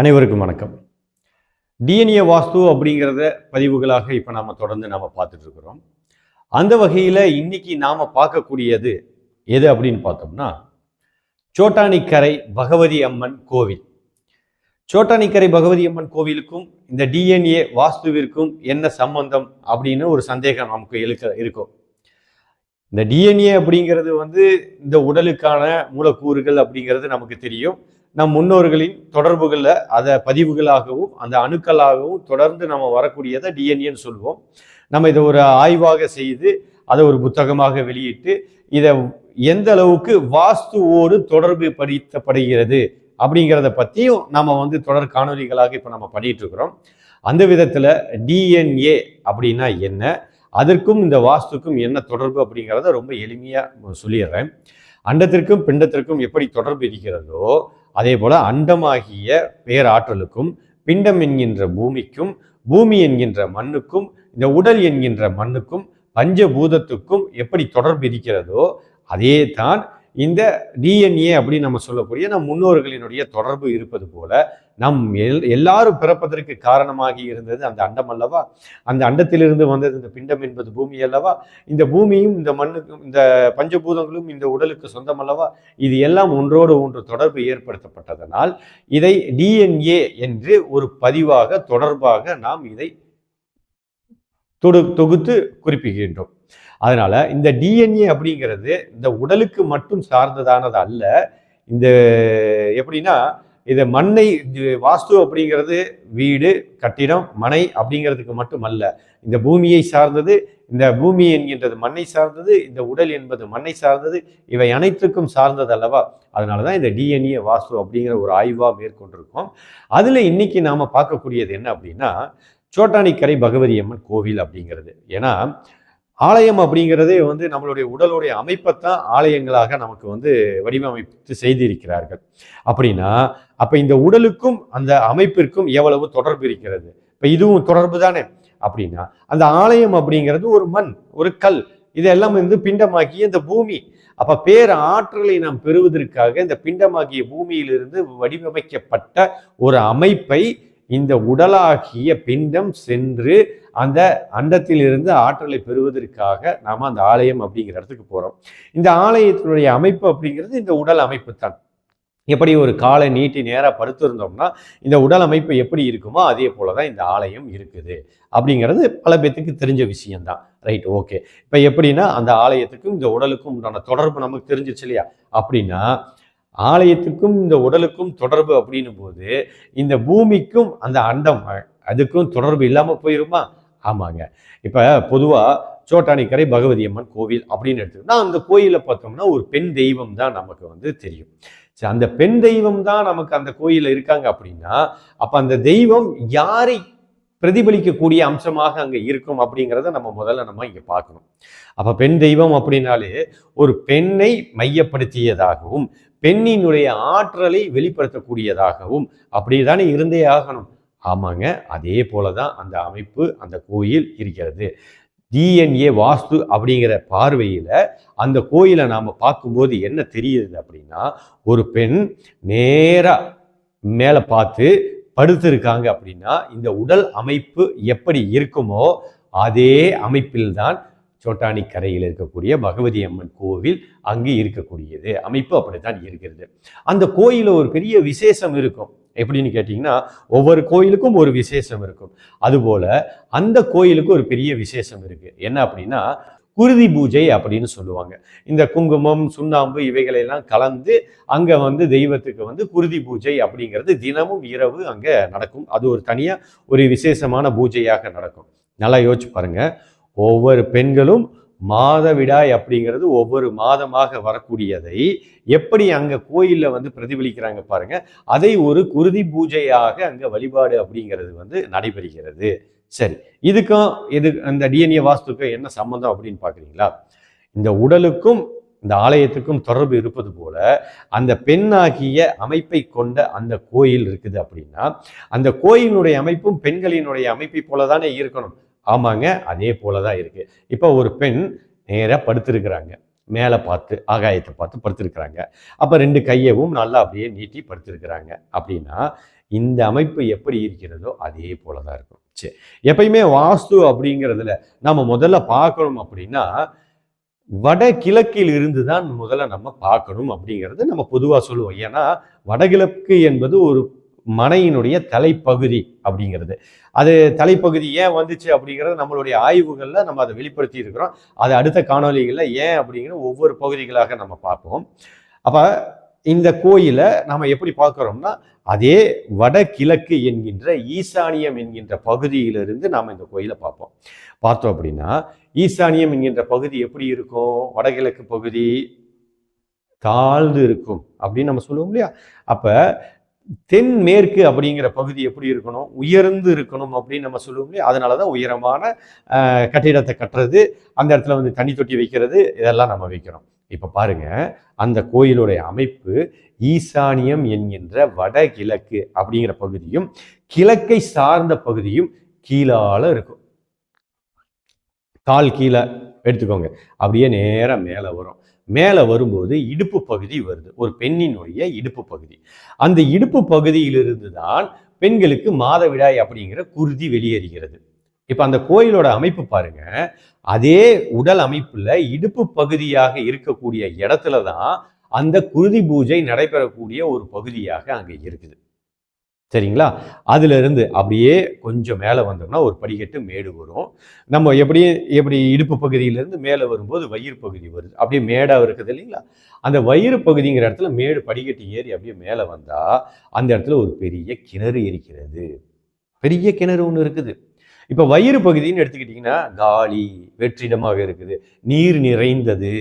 அனைவருக்கும் வணக்கம். டிஎன்ஏ வாஸ்து அப்படிங்கிறத பதிவுகளாக இப்போ நாம் தொடர்ந்து நாம் பார்த்துட்டு இருக்கிறோம். அந்த வகையில் இன்னைக்கு நாம் பார்க்கக்கூடியது எது அப்படின்னு பார்த்தோம்னா சோட்டானிக்கரை பகவதி அம்மன் கோவில். சோட்டானிக்கரை பகவதி அம்மன் கோவிலுக்கும் இந்த டிஎன்ஏ வாஸ்துவிற்கும் என்ன சம்பந்தம் அப்படின்னு ஒரு சந்தேகம் நமக்கு இழுக்க இருக்கும் இந்த டிஎன்ஏ அப்படிங்கிறது வந்து இந்த உடலுக்கான மூலக்கூறுகள் அப்படிங்கிறது நமக்கு தெரியும். நம் முன்னோர்களின் தொடர்புகளில் அதை பதிவுகளாகவும் அந்த அணுக்களாகவும் தொடர்ந்து நம்ம வரக்கூடியதை டிஎன்ஏன்னு சொல்லுவோம். நம்ம இதை ஒரு ஆய்வாக செய்து அதை ஒரு புத்தகமாக வெளியிட்டு இதை எந்த அளவுக்கு வாஸ்துவோடு தொடர்பு படுத்தப்படுகிறது அப்படிங்கிறத பற்றியும் நம்ம வந்து தொடர் காணொலிகளாக இப்போ நம்ம பண்ணிட்டு இருக்கிறோம் அந்த விதத்தில் டிஎன்ஏ அப்படின்னா என்ன? அதற்கும் இந்த வாஸ்துக்கும் என்ன தொடர்பு அப்படிங்கிறத ரொம்ப எளிமையாக சொல்லிடுறேன். அண்டத்திற்கும் பிண்டத்திற்கும் எப்படி தொடர்பு இருக்கிறதோ அதே போல அண்டமாகிய பேராற்றலுக்கும் பிண்டம் என்கின்ற பூமிக்கும் பூமி என்கின்ற மண்ணுக்கும் இந்த உடல் என்கின்ற மண்ணுக்கும் பஞ்சபூதத்துக்கும் எப்படி தொடர்பு இருக்கிறதோ அதே தான் இந்த டிஎன்ஏ அப்படின்னு நம்ம சொல்லக்கூடிய நம் முன்னோர்களினுடைய தொடர்பு இருப்பது போல நம் எல் எல்லாரும் பிறப்பதற்கு காரணமாகி இருந்தது அந்த அண்டம் அல்லவா? அந்த அண்டத்திலிருந்து வந்தது இந்த பிண்டம் என்பது பூமி அல்லவா? இந்த பூமியும் இந்த மண்ணுக்கும் இந்த பஞ்சபூதங்களும் இந்த உடலுக்கு சொந்தம் அல்லவா? இது எல்லாம் ஒன்றோடு ஒன்று தொடர்பு ஏற்படுத்தப்பட்டதனால் இதை டிஎன்ஏ என்று ஒரு பதிவாக தொடர்பாக நாம் இதை தொடு தொகுத்து குறிப்பிடுகின்றோம் அதனால இந்த டிஎன்ஏ அப்படிங்கிறது இந்த உடலுக்கு மட்டும் சார்ந்ததானது அல்ல. இந்த எப்படின்னா இதை மண்ணை இது வாஸ்து அப்படிங்கிறது வீடு கட்டிடம் மனை அப்படிங்கிறதுக்கு மட்டும் அல்ல இந்த பூமியை சார்ந்தது இந்த பூமி என்கின்றது மண்ணை சார்ந்தது இந்த உடல் என்பது மண்ணை சார்ந்தது இவை அனைத்துக்கும் சார்ந்தது அல்லவா? அதனால தான் இந்த டிஎன்ஏ வாஸ்து அப்படிங்கிற ஒரு ஆய்வாக மேற்கொண்டிருக்கோம். அதில் இன்னைக்கு நாம் பார்க்கக்கூடியது என்ன அப்படின்னா சோட்டானிக்கரை பகவதி அம்மன் கோவில் அப்படிங்கிறது. ஏன்னா ஆலயம் அப்படிங்கிறதே வந்து நம்மளுடைய உடலுடைய அமைப்பைத்தான் ஆலயங்களாக நமக்கு வந்து வடிவமைத்து செய்திருக்கிறார்கள். அப்படின்னா அப்போ இந்த உடலுக்கும் அந்த அமைப்பிற்கும் எவ்வளவு தொடர்பு இருக்கிறது? இப்போ இதுவும் தொடர்பு தானே? அப்படின்னா அந்த ஆலயம் அப்படிங்கிறது ஒரு மண் ஒரு கல் இதெல்லாம் வந்து பிண்டமாக்கி இந்த பூமி. அப்ப பேர் ஆற்றலை நாம் பெறுவதற்காக இந்த பிண்டமாகிய பூமியிலிருந்து வடிவமைக்கப்பட்ட ஒரு அமைப்பை இந்த உடலாகிய பிண்டம் சென்று அந்த அண்டத்திலிருந்து ஆற்றலை பெறுவதற்காக நாம் அந்த ஆலயம் அப்படிங்கிற இடத்துக்கு போகிறோம் இந்த ஆலயத்தினுடைய அமைப்பு அப்படிங்கிறது இந்த உடல் அமைப்பு தான். எப்படி ஒரு காலை நீட்டி நேராக படுத்திருந்தோம்னா இந்த உடல் அமைப்பு எப்படி இருக்குமோ அதே போல தான் இந்த ஆலயம் இருக்குது. அப்படிங்கிறது பல பேத்துக்கு தெரிஞ்ச விஷயம்தான். Right okay. இப்போ எப்படின்னா அந்த ஆலயத்துக்கும் இந்த உடலுக்கும் உண்டான தொடர்பு நமக்கு தெரிஞ்சிச்சு இல்லையா? அப்படின்னா ஆலயத்துக்கும் இந்த உடலுக்கும் தொடர்பு அப்படின்னும் போது இந்த பூமிக்கும் அந்த அண்டம் அதுக்கும் தொடர்பு இல்லாமல் போயிருமா? ஆமாங்க. இப்போ பொதுவாக சோட்டானிக்கரை பகவதி அம்மன் கோவில் அப்படின்னு எடுத்துக்கிட்டா அந்த கோயிலை பார்த்தோம்னா ஒரு பெண் தெய்வம் தான் நமக்கு வந்து தெரியும். சரி அந்த பெண் தெய்வம் தான் நமக்கு அந்த கோயிலில் இருக்காங்க அப்படின்னா அப்போ அந்த தெய்வம் யாரை பிரதிபலிக்கக்கூடிய அம்சமாக அங்கே இருக்கும் அப்படிங்கிறத நம்ம முதல்ல நம்ம இங்கே பார்க்கணும். அப்போ பெண் தெய்வம் அப்படின்னாலே ஒரு பெண்ணை மையப்படுத்தியதாகவும் பெண்ணினுடைய ஆற்றலை வெளிப்படுத்தக்கூடியதாகவும் அப்படி தானே இருந்தே ஆகணும். ஆமாங்க. அதே போல தான் அந்த அமைப்பு அந்த கோயில் இருக்கிறது. டிஎன்ஏ வாஸ்து அப்படிங்கிற பார்வையில் அந்த கோயிலை நாம் பார்க்கும்போது என்ன தெரியுது அப்படின்னா ஒரு பெண் நேராக மேலே பார்த்து படுத்திருக்காங்க அப்படின்னா இந்த உடல் அமைப்பு எப்படி இருக்குமோ அதே அமைப்பில்தான் சோட்டானி கரையில் இருக்கக்கூடிய பகவதி அம்மன் கோவில் அங்கு இருக்கக்கூடியது. அமைப்பு அப்படித்தான் இருக்கிறது. அந்த கோயிலில் ஒரு பெரிய விசேஷம் இருக்கும். எப்படின்னு கேட்டிங்கன்னா ஒவ்வொரு கோயிலுக்கும் ஒரு விசேஷம் இருக்கும். அதுபோல் அந்த கோயிலுக்கு ஒரு பெரிய விசேஷம் இருக்குது என்ன அப்படின்னா குருதி பூஜை அப்படின்னு சொல்லுவாங்க. இந்த குங்குமம் சுண்ணாம்பு இவைகளெல்லாம் கலந்து அங்கே வந்து தெய்வத்துக்கு வந்து குருதி பூஜை அப்படிங்கிறது தினமும் இரவு அங்கே நடக்கும். அது ஒரு தனியாக ஒரு விசேஷமான பூஜையாக நடக்கும். நல்லா யோசிச்சு பாருங்கள் ஒவ்வொரு பெண்களும் மாதவிடாய் அப்படிங்கிறது ஒவ்வொரு மாதமாக வரக்கூடியதை எப்படி அங்கே கோயிலில் வந்து பிரதிபலிக்கிறாங்க பாருங்க. அதை ஒரு குருதி பூஜையாக அங்கே வழிபாடு அப்படிங்கிறது வந்து நடைபெறுகிறது. சரி இதுக்கும் இது அந்த டிஎன்ஏ வாஸ்துக்கும் என்ன சம்மந்தம் அப்படின்னு பார்க்குறீங்களா? இந்த உடலுக்கும் இந்த ஆலயத்துக்கும் தொடர்பு இருப்பது போல அந்த பெண்ணாகிய அமைப்பை கொண்ட அந்த கோயில் இருக்குது அப்படின்னா அந்த கோயிலினுடைய அமைப்பும் பெண்களினுடைய அமைப்பை போல தானே இருக்கணும். ஆமாங்க அதே போல தான் இருக்குது இப்போ ஒரு பெண் நேராக படுத்திருக்கிறாங்க. மேலே பார்த்து ஆகாயத்தை பார்த்து படுத்திருக்கிறாங்க. அப்போ ரெண்டு கையவும் நல்லா அப்படியே நீட்டி படுத்திருக்கிறாங்க. அப்படின்னா இந்த அமைப்பு எப்படி இருக்கிறதோ அதே போல தான் இருக்கும். சரி எப்பயுமே வாஸ்து அப்படிங்கிறதுல நம்ம முதல்ல பார்க்கணும் அப்படின்னா வடகிழக்கில் இருந்து தான் முதல்ல நம்ம பார்க்கணும் அப்படிங்கிறது நம்ம பொதுவாக சொல்லுவோம். ஏன்னா வடகிழக்கு என்பது ஒரு மனையினுடைய தலைப்பகுதி அப்படிங்கிறது. அது தலைப்பகுதி ஏன் வந்துச்சு அப்படிங்கிறது நம்மளுடைய ஆய்வுகளில் நம்ம அதை வெளிப்படுத்தி இருக்கிறோம். அது அடுத்த காணொலிகளில் ஏன் அப்படிங்கிற ஒவ்வொரு பகுதிகளாக நம்ம பார்ப்போம். அப்போ இந்த கோயிலை நம்ம எப்படி பார்க்குறோம்னா அதே வடகிழக்கு என்கின்ற ஈசானியம் என்கின்ற பகுதியிலிருந்து நாம் இந்த கோயிலை பார்ப்போம். பார்த்தோம் அப்படின்னா ஈசானியம் என்கின்ற பகுதி எப்படி இருக்கும்? வடகிழக்கு பகுதி தாழ்ந்து இருக்கும் அப்படின்னு நம்ம சொல்லுவோம் இல்லையா? அப்போ தென்மேற்கு அப்படிங்கிற பகுதி எப்படி இருக்கணும் உயர்ந்து இருக்கணும் அப்படின்னு நம்ம சொல்லுவோம் அதனால தான் உயரமான கட்டிடத்தை கட்டுறது அந்த இடத்துல வந்து தண்ணி தொட்டி வைக்கிறது இதெல்லாம் நம்ம வைக்கிறோம். இப்போ பாருங்க அந்த கோயிலுடைய அமைப்பு ஈசானியம் என்கின்ற வடகிழக்கு அப்படிங்கிற பகுதியும் கிழக்கை சார்ந்த பகுதியும் கீழால இருக்கும். கால் கீழே எடுத்துக்கோங்க. அப்படியே நேராக மேலே வரும். மேலே வரும்போது இடுப்பு பகுதி வருது. ஒரு பெண்ணினுடைய இடுப்பு பகுதி. அந்த இடுப்பு பகுதியிலிருந்து தான் பெண்களுக்கு மாதவிடாய் அப்படிங்கிற குருதி வெளியேறுகிறது. இப்போ அந்த கோயிலோட அமைப்பு பாருங்க. அதே உடல் அமைப்புல இடுப்பு பகுதியாக இருக்கக்கூடிய இடத்துல தான் அந்த குருதி பூஜை நடைபெறக்கூடிய ஒரு பகுதியாக அங்கே இருக்குது. சரிங்களா? அதுலேருந்து அப்படியே கொஞ்சம் மேலே வந்தோம்னா ஒரு படிக்கட்டு மேடு வரும். நம்ம எப்படியும் எப்படி இடுப்பு பகுதியிலேருந்து மேலே வரும்போது வயிறு பகுதி வருது. அப்படியே மேடாக இருக்குது இல்லைங்களா? அந்த வயிறு பகுதிங்கிற இடத்துல மேடு படிக்கட்டு ஏறி அப்படியே மேலே வந்தால் அந்த இடத்துல ஒரு பெரிய கிணறு இருக்கிறது பெரிய கிணறு ஒன்று இருக்குது. இப்போ வயிறு பகுதின்னு எடுத்துக்கிட்டிங்கன்னா காலி வெற்றிடமாக இருக்குது. நீர் நிறைந்தது.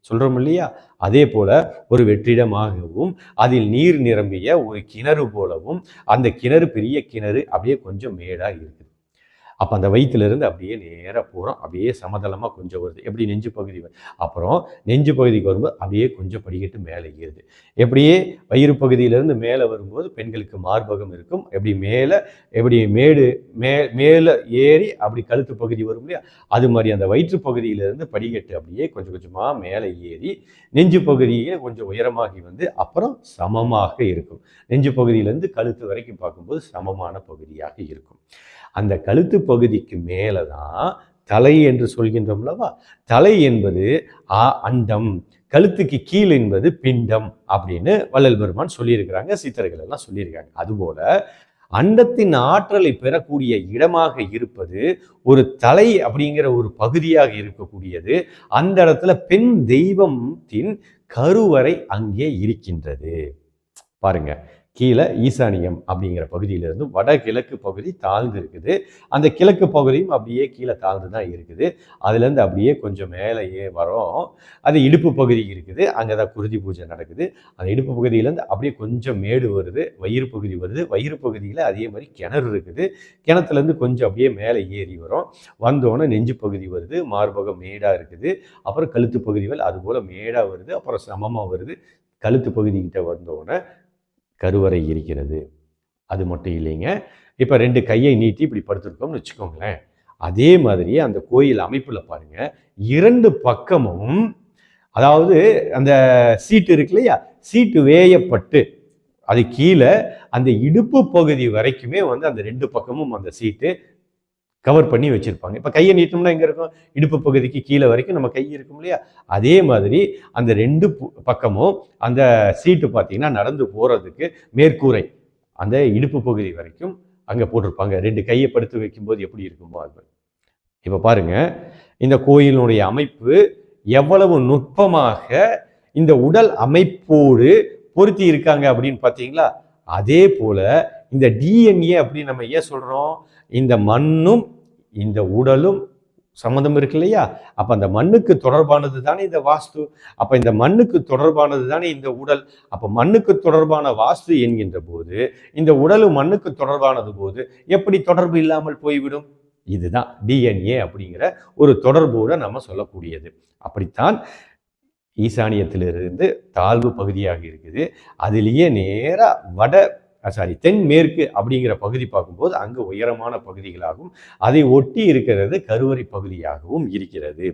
சொல்கிறோம் இல்லையா? அதே போல் ஒரு வெற்றிடமாகவும் அதில் நீர் நிரம்பிய ஒரு கிணறு போலவும் அந்த கிணறு பெரிய கிணறு அப்படியே கொஞ்சம் மேடாக இருக்குது. அப்போ அந்த வயிற்றுலேருந்து அப்படியே நேராக போகிறோம் அப்படியே சமதளமாக கொஞ்சம் வருது. எப்படி நெஞ்சு பகுதி அப்புறம் நெஞ்சு பகுதிக்கு வரும்போது அப்படியே கொஞ்சம் படிக்கட்டு மேலே ஏறுது. எப்படியே வயிறு பகுதியிலேருந்து மேலே வரும்போது பெண்களுக்கு மார்பகம் இருக்கும். எப்படி மேலே எப்படி மேடு மே மேலே ஏறி அப்படி கழுத்து பகுதி வரும் இல்லையா? அது மாதிரி அந்த வயிற்று பகுதியிலேருந்து படிக்கட்டு அப்படியே கொஞ்சம் கொஞ்சமாக மேலே ஏறி நெஞ்சு பகுதியே கொஞ்சம் உயரமாகி வந்து அப்புறம் சமமாக இருக்கும். நெஞ்சு பகுதியிலேருந்து கழுத்து வரைக்கும் பார்க்கும்போது சமமான பகுதியாக இருக்கும். அந்த கழுத்து பகுதிக்கு மேலே தான் தலை என்று சொல்கின்றோம்லவா தலை என்பது ஆ அண்டம். கழுத்துக்கு கீழ் என்பது பிண்டம் அப்படின்னு வள்ளல் பெருமான் சொல்லியிருக்கிறாங்க சித்தர்கள் எல்லாம் சொல்லியிருக்காங்க. அதுபோல அண்டத்தின் ஆற்றலை பெறக்கூடிய இடமாக இருப்பது ஒரு தலை அப்படிங்கிற ஒரு பகுதியாக இருக்கக்கூடியது. அந்த இடத்துல பெண் தெய்வத்தின் கருவறை அங்கே இருக்கின்றது. பாருங்க கீழே ஈசானியம் அப்படிங்கிற பகுதியிலிருந்து வடகிழக்கு பகுதி தாழ்ந்து இருக்குது அந்த கிழக்கு பகுதியும் அப்படியே கீழே தாழ்ந்து தான் இருக்குது. அதுலேருந்து அப்படியே கொஞ்சம் மேலேயே வரும். அது இடுப்பு பகுதி இருக்குது. அங்கே தான் குருதி பூஜை நடக்குது. அந்த இடுப்பு பகுதியிலேருந்து அப்படியே கொஞ்சம் மேடு வருது. வயிறு பகுதி வருது. வயிறு பகுதியில் அதே மாதிரி கிணறு இருக்குது. கிணத்துலேருந்து கொஞ்சம் அப்படியே மேலே ஏறி வரும். வந்தோடனே நெஞ்சு பகுதி வருது. மார்பகம் மேடாக இருக்குது. அப்புறம் கழுத்து பகுதிகள் அதுபோல் மேடாக வருது. அப்புறம் சமமாக வருது. கழுத்து பகுதிக்கிட்ட வந்தோடனே கருவறை இருக்கிறது. அது மட்டும் இல்லைங்க. இப்போ ரெண்டு கையை நீட்டி இப்படி படுத்திருக்கோம்னு வச்சுக்கோங்களேன். அதே மாதிரி அந்த கோயில் அமைப்பில் பாருங்கள் இரண்டு பக்கமும் அதாவது அந்த சீட்டு இருக்கு இல்லையா? சீட்டு வேயப்பட்டு அது கீழே அந்த இடுப்பு பகுதி வரைக்குமே வந்து அந்த ரெண்டு பக்கமும் அந்த சீட்டு கவர் பண்ணி வச்சுருப்பாங்க. இப்போ கையை நீட்டோம்னா எங்கே இருக்கும்? இடுப்பு பகுதிக்கு கீழே வரைக்கும் நம்ம கை இருக்கும் இல்லையா? அதே மாதிரி அந்த ரெண்டு பக்கமும் அந்த சீட்டு பார்த்தீங்கன்னா நடந்து போகிறதுக்கு மேற்கூரை. அந்த இடுப்பு பகுதி வரைக்கும் அங்கே போட்டிருப்பாங்க. ரெண்டு கையை படுத்து வைக்கும்போது எப்படி இருக்குமோ அது இப்போ பாருங்க இந்த கோயிலினுடைய அமைப்பு எவ்வளவு நுட்பமாக இந்த உடல் அமைப்போடு பொருத்தி இருக்காங்க அப்படின்னு பார்த்தீங்களா அதே போல் இந்த டிஎன்ஏ அப்படின்னு நம்ம ஏன் சொல்கிறோம் இந்த மண்ணும் இந்த உடலும் சம்மந்தம் இருக்கு இல்லையா அப்போ அந்த மண்ணுக்கு தொடர்பானது தானே இந்த வாஸ்து. அப்போ இந்த மண்ணுக்கு தொடர்பானது தானே இந்த உடல். அப்போ மண்ணுக்கு தொடர்பான வாஸ்து என்கின்ற போது இந்த உடலும் மண்ணுக்கு தொடர்பானது போது எப்படி தொடர்பு இல்லாமல் போய்விடும்? இதுதான் டிஎன்ஏ அப்படிங்கிற ஒரு தொடர்போடு நம்ம சொல்லக்கூடியது. அப்படித்தான் ஈசானியத்திலிருந்து தாழ்வு பகுதியாக இருக்குது. அதுலேயே நேராக வட சாரி தென்மேற்கு அப்படிங்கிற பகுதி பார்க்கும்போது அங்கு உயரமான பகுதிகளாகவும் அதை ஒட்டி இருக்கிறது கருவறை பகுதியாகவும் இருக்கிறது.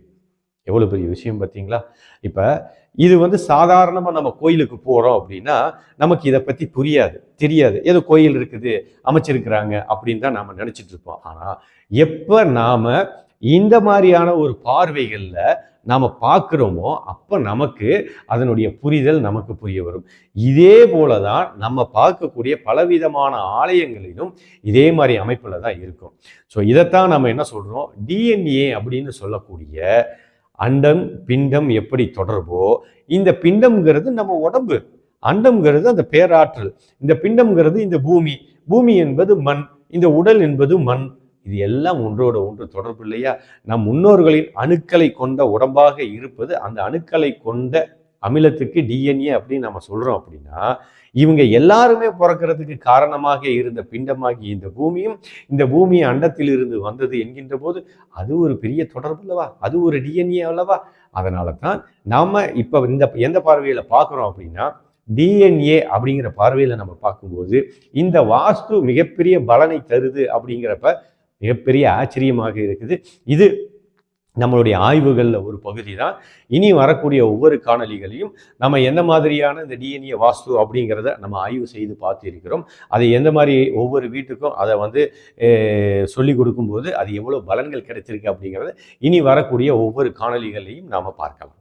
எவ்வளோ பெரிய விஷயம் பார்த்தீங்களா? இப்போ இது வந்து சாதாரணமாக நம்ம கோயிலுக்கு போகிறோம் அப்படின்னா நமக்கு இதை பற்றி புரியாது தெரியாது. ஏதோ கோயில் இருக்குது அமைச்சிருக்கிறாங்க அப்படின்னு தான் நாம் நினச்சிட்டு இருப்போம். ஆனால் எப்போ நாம் இந்த மாதிரியான ஒரு பார்வைகளில் நாம் பார்க்குறோமோ அப்போ நமக்கு அதனுடைய புரிதல் நமக்கு புரிய வரும். இதே போல தான் நம்ம பார்க்கக்கூடிய பலவிதமான ஆலயங்களிலும் இதே மாதிரி அமைப்பில் தான் இருக்கும். ஸோ இதைத்தான் நம்ம என்ன சொல்கிறோம் டிஎன்ஏ அப்படின்னு சொல்லக்கூடிய அண்டம் பிண்டம் எப்படி தொடர்போ இந்த பிண்டம்ங்கிறது நம்ம உடம்பு. அண்டம்ங்கிறது அந்த பேராற்றல். இந்த பிண்டம்ங்கிறது இந்த பூமி. பூமி என்பது மண். இந்த உடல் என்பது மண். இது எல்லாம் ஒன்றோட ஒன்று தொடர்பு இல்லையா? நம் முன்னோர்களின் அணுக்களை கொண்ட உடம்பாக இருப்பது அந்த அணுக்களை கொண்ட அமிலத்துக்கு டிஎன்ஏ அப்படின்னு நம்ம சொல்றோம் அப்படின்னா இவங்க எல்லாருமே பிறக்கிறதுக்கு காரணமாக இருந்த பிண்டமாகி இந்த பூமியும் இந்த பூமி அண்டத்தில் இருந்து வந்தது என்கின்ற போது அது ஒரு பெரிய தொடர்பு அல்லவா? அது ஒரு டிஎன்ஏ அல்லவா? அதனால தான் நாம இப்போ இந்த எந்த பார்வையில் பார்க்குறோம் அப்படின்னா டிஎன்ஏ அப்படிங்கிற பார்வையில் நம்ம பார்க்கும்போது இந்த வாஸ்து மிகப்பெரிய பலனை தருது அப்படிங்கிறப்ப மிகப்பெரிய ஆச்சரியமாக இருக்குது. இது நம்மளுடைய ஆய்வுகளில் ஒரு பகுதி தான் இனி வரக்கூடிய ஒவ்வொரு காணொலிகளையும் நம்ம எந்த மாதிரியான இந்த டிஎன்ஏ வாஸ்து அப்படிங்கிறத நம்ம ஆய்வு செய்து பார்த்துருக்கிறோம். அதை எந்த மாதிரி ஒவ்வொரு வீட்டுக்கும் அதை வந்து சொல்லி கொடுக்கும்போது அது எவ்வளோ பலன்கள் கிடைச்சிருக்கு அப்படிங்கிறத இனி வரக்கூடிய ஒவ்வொரு காணொலிகளையும் நாம் பார்க்கலாம்.